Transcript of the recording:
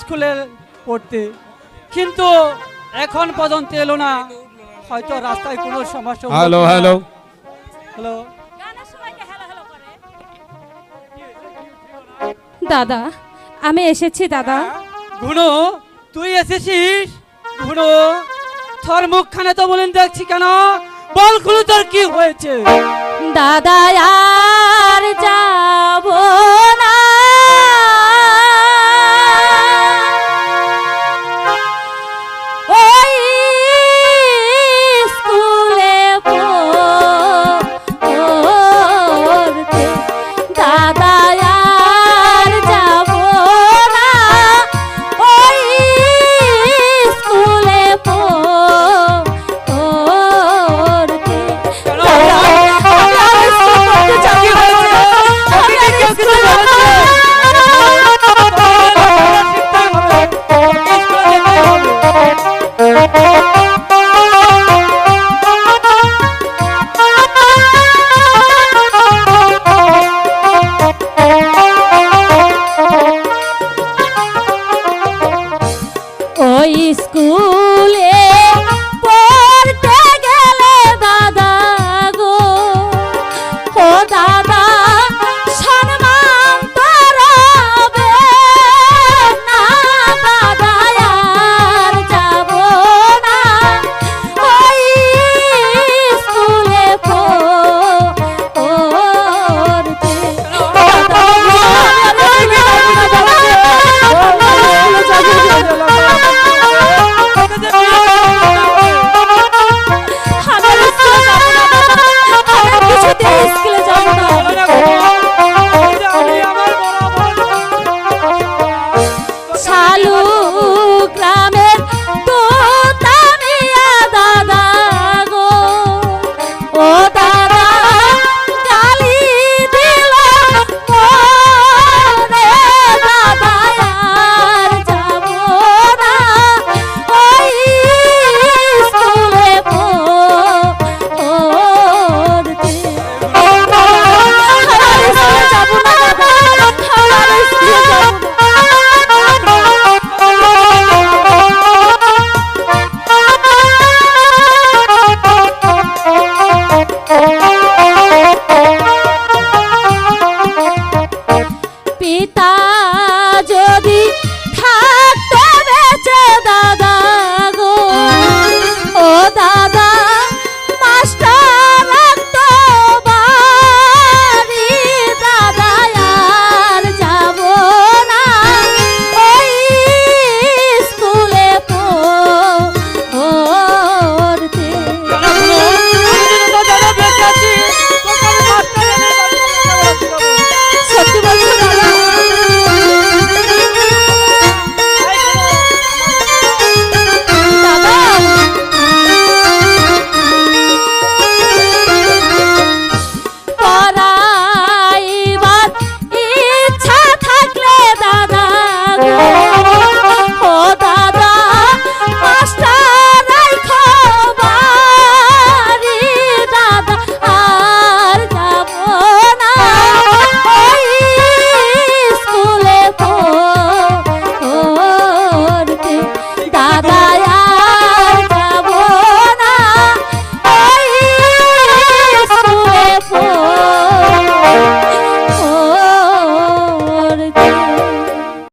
স্কুলে পড়তে। কিন্তু এখন পর্যন্ত এলো না। হয়তো রাস্তায় কোনো সমস্যা হ্যালো হ্যালো হ্যালো দাদা আমি এসেছি দাদা। গুনো তুই এসেছিস? গুনো তোর মুখখানে তো বলেন দেখছি কেন? বলগুলো তোর কি হয়েছে? দাদা আর যাব কিছুতে স্কুলে যাব না।